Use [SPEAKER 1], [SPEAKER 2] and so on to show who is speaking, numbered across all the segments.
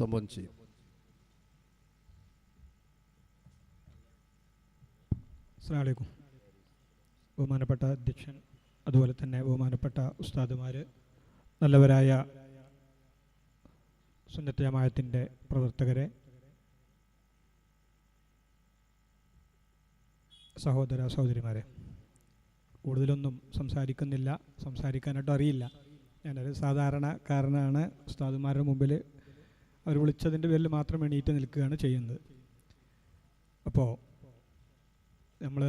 [SPEAKER 1] അഭിസംബോധന ചെയ്യും
[SPEAKER 2] അസ്സാം ബഹുമാനപ്പെട്ട അധ്യക്ഷൻ അതുപോലെ തന്നെ ബഹുമാനപ്പെട്ട ഉസ്താദുമാർ നല്ലവരായ സുന്നത്ത് ജമായത്തിന്റെ പ്രവർത്തകരെ സഹോദര സഹോദരിമാരെ. കൂടുതലൊന്നും സംസാരിക്കുന്നില്ല സംസാരിക്കാനായിട്ട് അറിയില്ല. ഞാനൊരു സാധാരണക്കാരനാണ്. ഉസ്താദുമാരുടെ മുമ്പിൽ അവർ വിളിച്ചതിന്റെ പേരിൽ മാത്രം എണീറ്റ് നിൽക്കുകയാണ് ചെയ്യുന്നത്. അപ്പോൾ നമ്മൾ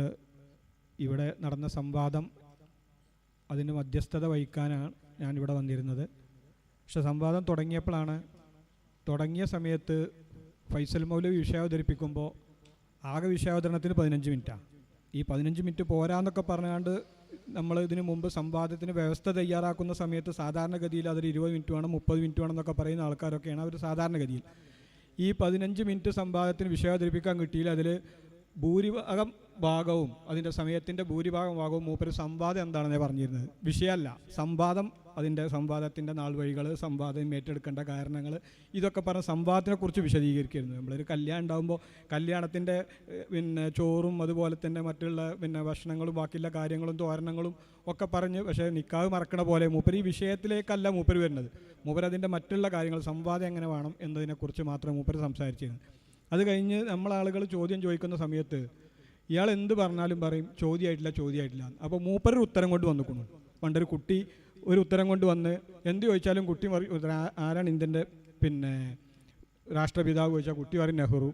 [SPEAKER 2] ഇവിടെ നടന്ന സംവാദം അതിന് മധ്യസ്ഥത വഹിക്കാനാണ് ഞാനിവിടെ വന്നിരുന്നത്. പക്ഷെ സംവാദം തുടങ്ങിയപ്പോഴാണ് തുടങ്ങിയ സമയത്ത് ഫൈസൽ മൗലവി വിഷയം അവതരിപ്പിക്കുമ്പോൾ ആകെ വിഷയാവതരണത്തിന് പതിനഞ്ച് മിനിറ്റാണ് ഈ പതിനഞ്ച് മിനിറ്റ് പോരാന്നൊക്കെ പറഞ്ഞുകൊണ്ട് നമ്മൾ ഇതിന് മുമ്പ് സംവാദത്തിന് വ്യവസ്ഥ തയ്യാറാക്കുന്ന സമയത്ത് സാധാരണഗതിയിൽ അതൊരു ഇരുപത് മിനിറ്റ് വേണം മുപ്പത് മിനിറ്റ് വേണം എന്നൊക്കെ പറയുന്ന ആൾക്കാരൊക്കെയാണ് അവർ സാധാരണഗതിയിൽ. ഈ പതിനഞ്ച് മിനിറ്റ് സംവാദത്തിന് വിഷയം അവതരിപ്പിക്കാൻ കിട്ടിയില്ല. അതിൽ ഭൂരിഭാഗം ഭാഗവും അതിന്റെ സമയത്തിന്റെ ഭൂരിഭാഗം ഭാഗവും മൂപ്പര് സംവാദം എന്താണെന്നേ പറഞ്ഞിരുന്നത്. വിഷയമല്ല. സംവാദം അതിന്റെ സംവാദത്തിന്റെ നാൾ വഴികൾ സംവാദം ഏറ്റെടുക്കേണ്ട കാരണങ്ങൾ ഇതൊക്കെ പറഞ്ഞ സംവാദത്തിനെ കുറിച്ച് വിശദീകരിക്കുന്നു നമ്മളൊരു കല്യാണം ഉണ്ടാകുമ്പോൾ കല്യാണത്തിന്റെ പിന്നെ ചോറും അതുപോലെ തന്നെ മറ്റുള്ള പിന്നെ ഭക്ഷണങ്ങളും ബാക്കിയുള്ള കാര്യങ്ങളും തോരണങ്ങളും ഒക്കെ പറഞ്ഞ് പക്ഷേ നിക്കാഹ് മറക്കണ പോലെ മൂപ്പര് ഈ വിഷയത്തിലേക്കല്ല മൂപ്പര് വരുന്നത്. മൂപ്പര് അതിന്റെ മറ്റുള്ള കാര്യങ്ങൾ സംവാദം എങ്ങനെ വേണം എന്നതിനെക്കുറിച്ച് മാത്രം മൂപ്പര് സംസാരിച്ചിരുന്നത്. അത് കഴിഞ്ഞ് നമ്മളാളുകൾ ചോദ്യം ചോദിക്കുന്ന സമയത്ത് ഇയാൾ എന്ത് പറഞ്ഞാലും പറയും ചോദ്യമായിട്ടില്ല ചോദ്യമായിട്ടില്ല അപ്പോൾ മൂപ്പരൊരു ഉത്തരം കൊണ്ട് വന്നിക്കുന്നു പണ്ടൊരു കുട്ടി ഒരു ഉത്തരം കൊണ്ട് വന്ന് എന്ത് ചോദിച്ചാലും കുട്ടി ആരാണ് ഇന്ത്യന്റെ പിന്നെ രാഷ്ട്രപിതാവ് ചോദിച്ചാൽ കുട്ടി പറയും നെഹ്റു.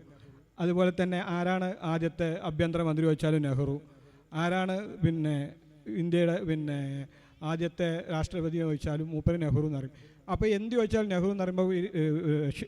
[SPEAKER 2] അതുപോലെ തന്നെ ആരാണ് ആദ്യത്തെ ആഭ്യന്തരമന്ത്രി ചോദിച്ചാലും നെഹ്റു. ആരാണ് പിന്നെ ഇന്ത്യയുടെ പിന്നെ ആദ്യത്തെ രാഷ്ട്രപതി ചോദിച്ചാലും മൂപ്പര് നെഹ്റു എന്ന് പറയും. അപ്പോൾ എന്ത് ചോദിച്ചാലും നെഹ്റു എന്ന് പറയുമ്പോൾ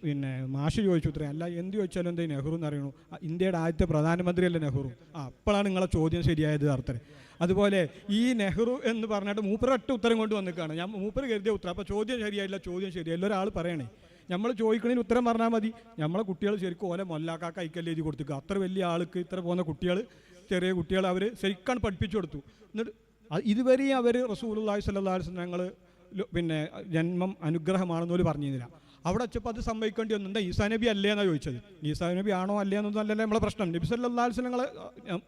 [SPEAKER 2] പിന്നെ മാഷ് ചോദിച്ചു ഇത്രയും അല്ല എന്ത് ചോദിച്ചാലും എന്താ നെഹ്റു എന്ന് അറിയണു ഇന്ത്യയുടെ ആദ്യത്തെ പ്രധാനമന്ത്രിയല്ലേ നെഹ്റു? ആ അപ്പോഴാണ് നിങ്ങളെ ചോദ്യം ശരിയായത് അർത്ഥം. അതുപോലെ ഈ നെഹ്റു എന്ന് പറഞ്ഞിട്ട് മൂപ്പര് ഒറ്റ ഉത്തരം കൊണ്ട് വന്നിക്കാണ്. ഞാൻ മൂപ്പര് കരുതിയ ഉത്തരം. അപ്പോൾ ചോദ്യം ശരിയായില്ല ചോദ്യം ശരിയായില്ല. ഒരാൾ പറയണേ. നമ്മൾ ചോദിക്കണതിന് ഉത്തരം പറഞ്ഞാൽ മതി. നമ്മളെ കുട്ടികൾ ശരിക്കും ഓലെ മൊല്ലാക്കാക്ക കൈക്കല്ല് എഴുതി കൊടുക്കുക അത്ര വലിയ ആൾക്ക് ഇത്ര പോകുന്ന കുട്ടികൾ ചെറിയ കുട്ടികൾ അവർ ശരിക്കാണ് പഠിപ്പിച്ചു കൊടുത്തു. എന്നിട്ട് ഇതുവരെയും അവർ റസൂലുള്ളാഹി സ്വല്ലാസ് ഞങ്ങൾ പിന്നെ ജന്മം അനുഗ്രഹമാണെന്ന് പോലും പറഞ്ഞിരുന്നില്ല. അവിടെ വെച്ചപ്പോൾ അത് സംഭവിക്കേണ്ടി വന്നിട്ടുണ്ട്. ഈസാ നബി അല്ലേ എന്നാണ് ചോദിച്ചത്? ഈസാ നബി ആണോ അല്ലേ എന്നൊന്നും അല്ലല്ലേ നമ്മളെ പ്രശ്നം. നബി വസല്ലം ഞങ്ങൾ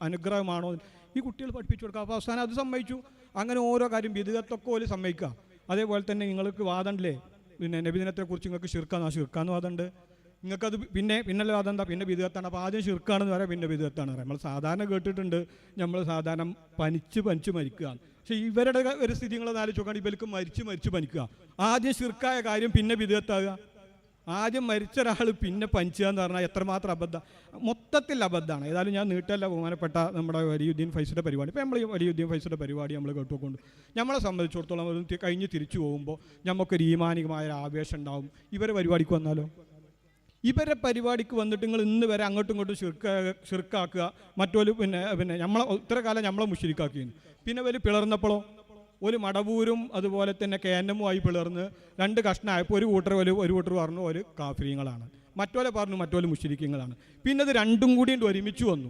[SPEAKER 2] അനുഗ്രഹമാണോ? ഈ കുട്ടികൾ പഠിപ്പിച്ചു കൊടുക്കുക. അപ്പോൾ അവസാനം അത് സംഭവിച്ചു. അങ്ങനെ ഓരോ കാര്യം വിധത്തൊക്കെ പോലും സമ്മതിക്കുക അതേപോലെ തന്നെ നിങ്ങൾക്ക് വാദമുണ്ടല്ലേ പിന്നെ നബിദിനത്തെക്കുറിച്ച് നിങ്ങൾക്ക് ശിർക്കാന്ന് ആ ശിർക്കാന്ന് വാദമുണ്ട് നിങ്ങൾക്കത് പിന്നെ പിന്നല്ല അതെന്താ? പിന്നെ വിധത്താണ് അപ്പോൾ ആദ്യം ശിർക്കാണെന്ന് പറയാം പിന്നെ വിധത്താണ് പറയാം. നമ്മൾ സാധാരണ കേട്ടിട്ടുണ്ട് നമ്മൾ സാധാരണ പനിച്ച് പനിച്ച് മരിക്കുക. പക്ഷേ ഇവരുടെ ഒരു സ്ഥിതി നിങ്ങൾ നോക്കുകയാണെങ്കിൽ ഇവർക്ക് മരിച്ച് മരിച്ച് പനിക്കുക. ആദ്യം ശിർക്കായ കാര്യം പിന്നെ വിധത്താകുക ആദ്യം മരിച്ച ഒരാൾ പിന്നെ പനിച്ചുക എന്ന് പറഞ്ഞാൽ എത്രമാത്രം അബദ്ധം മൊത്തത്തിൽ അബദ്ധമാണ്. ഏതായാലും ഞാൻ നീട്ടല്ല ബഹുമാനപ്പെട്ട നമ്മുടെ വലിയുദ്ദീൻ ഫൈസിയുടെ പരിപാടി. ഇപ്പോൾ നമ്മൾ വലിയുദ്ദീൻ ഫൈസിന്റെ പരിപാടി നമ്മൾ കേട്ടുകൊണ്ട് നമ്മളെ സംബന്ധിച്ചിടത്തോളം കഴിഞ്ഞ് തിരിച്ചു പോകുമ്പോൾ നമുക്കൊരു ഈമാനികമായ ഒരു ആവേശം ഉണ്ടാവും. ഇവരെ പരിപാടിക്ക് വന്നാലോ? ഇവരെ പരിപാടിക്ക് വന്നിട്ട് നിങ്ങൾ ഇന്ന് വരെ അങ്ങോട്ടും ഇങ്ങോട്ടും ഷിർക്ക ഷിർക്കാക്കുക മറ്റൊരു പിന്നെ പിന്നെ നമ്മളെ ഇത്ര കാലം നമ്മളെ മുഷിരിക്കാക്കിയിരുന്നു പിന്നെ ഒരു പിളർന്നപ്പോഴോ ഒരു മടവൂരും അതുപോലെ തന്നെ കേന്നമുമായി പിളർന്ന് രണ്ട് കഷ്ണമായപ്പോൾ ഒരു കൂട്ടർ ഒരു ഒരു കൂട്ടർ പറഞ്ഞു ഒരു കാഫര്യങ്ങളാണ് മറ്റോലെ പറഞ്ഞു മറ്റോലെ മുഷിരിക്കങ്ങളാണ്. പിന്നെ അത് രണ്ടും കൂടി ഒരുമിച്ച് വന്നു.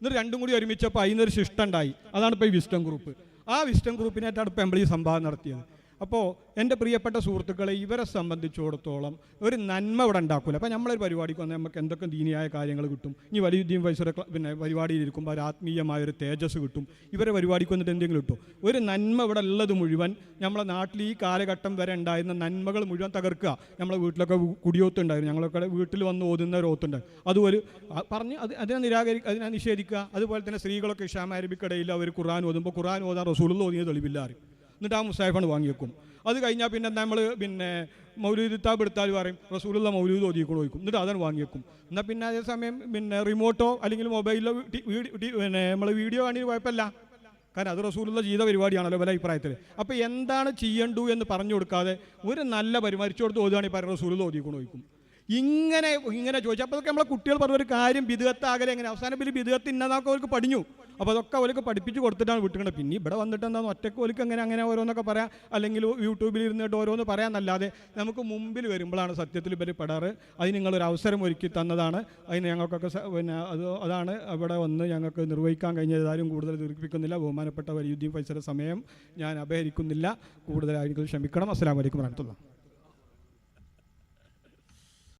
[SPEAKER 2] എന്നിട്ട് രണ്ടും കൂടി ഒരുമിച്ചപ്പോൾ അതിനൊരു ശിഷ്ടം ഉണ്ടായി അതാണ് ഇപ്പോൾ ഈ വിസ്റ്റം ഗ്രൂപ്പ്. ആ വിസ്റ്റം ഗ്രൂപ്പിനായിട്ടാണ് ഇപ്പോൾ നമ്മൾ ഈ സംഭാവന നടത്തിയത്. അപ്പോൾ എന്റെ പ്രിയപ്പെട്ട സുഹൃത്തുക്കളെ ഇവരെ സംബന്ധിച്ചിടത്തോളം ഒരു നന്മ ഇവിടെ ഉണ്ടാക്കില്ല അപ്പോൾ നമ്മളൊരു പരിപാടിക്ക് വന്നാൽ നമുക്ക് എന്തൊക്കെ ദീനിയായ കാര്യങ്ങൾ കിട്ടും? ഇനി വലിയ ദീൻ വൈസറെ പിന്നെ പരിപാടിയിൽ ഇരിക്കുമ്പോൾ ഒരു ആത്മീയമായ ഒരു തേജസ് കിട്ടും. ഇവരെ പരിപാടിക്ക് വന്നിട്ട് എന്തെങ്കിലും കിട്ടും? ഒരു നന്മ ഇവിടെ ഉള്ളത് മുഴുവൻ നമ്മളെ നാട്ടിൽ ഈ കാലഘട്ടം വരെ ഉണ്ടായിരുന്ന നന്മകൾ മുഴുവൻ തകർക്കുക. നമ്മളെ വീട്ടിലൊക്കെ കുടിയോത്തുണ്ടായിരുന്നു ഞങ്ങളൊക്കെ വീട്ടിൽ വന്ന് ഓതുന്ന ഒരു ഓത്തുണ്ട്. അതുപോലെ പറഞ്ഞ് അത് അതിനെ നിരാകരി അതിനെ നിഷേധിക്കുക. അതുപോലെ തന്നെ സ്ത്രീകളൊക്കെ ഇഷാമ അരബിക്കടയിൽ അവർ ഖുർആൻ ഓതുമ്പോൾ ഖുർആൻ ഓതാൻ റസൂലുള്ള ഓതിയത് തെളിവില്ല അറിയും എന്നിട്ട് ആ മുസാഫാണ് വാങ്ങി അത് കഴിഞ്ഞാൽ പിന്നെ നമ്മൾ പിന്നെ മൗലൂദിത്താബ് എടുത്താൽ പറയും റസൂലുള്ള മൗലൂദ് ഓതിക്കൂടെ ചോദിക്കും. എന്നിട്ട് അതാണ് വാങ്ങിവെക്കും. എന്നാൽ പിന്നെ അതേസമയം പിന്നെ റിമോട്ടോ അല്ലെങ്കിൽ മൊബൈലിലോ പിന്നെ നമ്മൾ വീഡിയോ കാണി കുഴപ്പമില്ല. കാരണം അത് റസൂലുള്ള ചെയ്ത പരിപാടിയാണല്ലോ പല അഭിപ്രായത്തിൽ അപ്പോൾ എന്താണ് ചെയ്യേണ്ടു എന്ന് പറഞ്ഞു കൊടുക്കാതെ ഒരു നല്ല പരിമരിച്ചു കൊടുത്ത് ഓതുകയാണെങ്കിൽ പറയും റസൂലുള്ള ഓതിക്കൂടെ ചോദിക്കും. ഇങ്ങനെ ഇങ്ങനെ ചോദിച്ചു. അപ്പോൾ നമ്മളെ കുട്ടികൾ പറഞ്ഞ ഒരു കാര്യം ബിദുഗത്താകലെ എങ്ങനെ? അവസാനം പിന്നെ ബിദുഗത്ത് ഇന്നതാക്കും അവർക്ക് പഠിഞ്ഞു അപ്പോൾ അതൊക്കെ അവർക്ക് പഠിപ്പിച്ച് കൊടുത്തിട്ടാണ് വിട്ടുകൊണ്ട് പിന്നെ ഇവിടെ വന്നിട്ട് എന്താ ഒറ്റയ്ക്ക് ഒലിക്ക് അങ്ങനെ അങ്ങനെ ഓരോന്നൊക്കെ പറയാം. അല്ലെങ്കിൽ യൂട്യൂബിൽ ഇരുന്നിട്ട് ഓരോന്ന് പറയാന്നല്ലാതെ നമുക്ക് മുമ്പിൽ വരുമ്പോഴാണ് സത്യത്തിൽ ഇവർ പെടാറ്. അതിന് നിങ്ങളൊരു അവസരം ഒരുക്കി തന്നതാണ്. അതിന് ഞങ്ങൾക്കൊക്കെ പിന്നെ അത് അതാണ് അവിടെ വന്ന് ഞങ്ങൾക്ക് നിർവഹിക്കാൻ കഴിഞ്ഞതാരും കൂടുതൽ ദീർഘിപ്പിക്കുന്നില്ല. ബഹുമാനപ്പെട്ട വലിയുദ്ദീൻ പരിസര സമയം ഞാൻ അപഹരിക്കുന്നില്ല. കൂടുതലായിരിക്കും ക്ഷമിക്കണം. അസ്സാം വലൈക്കും വരഹമുല്ല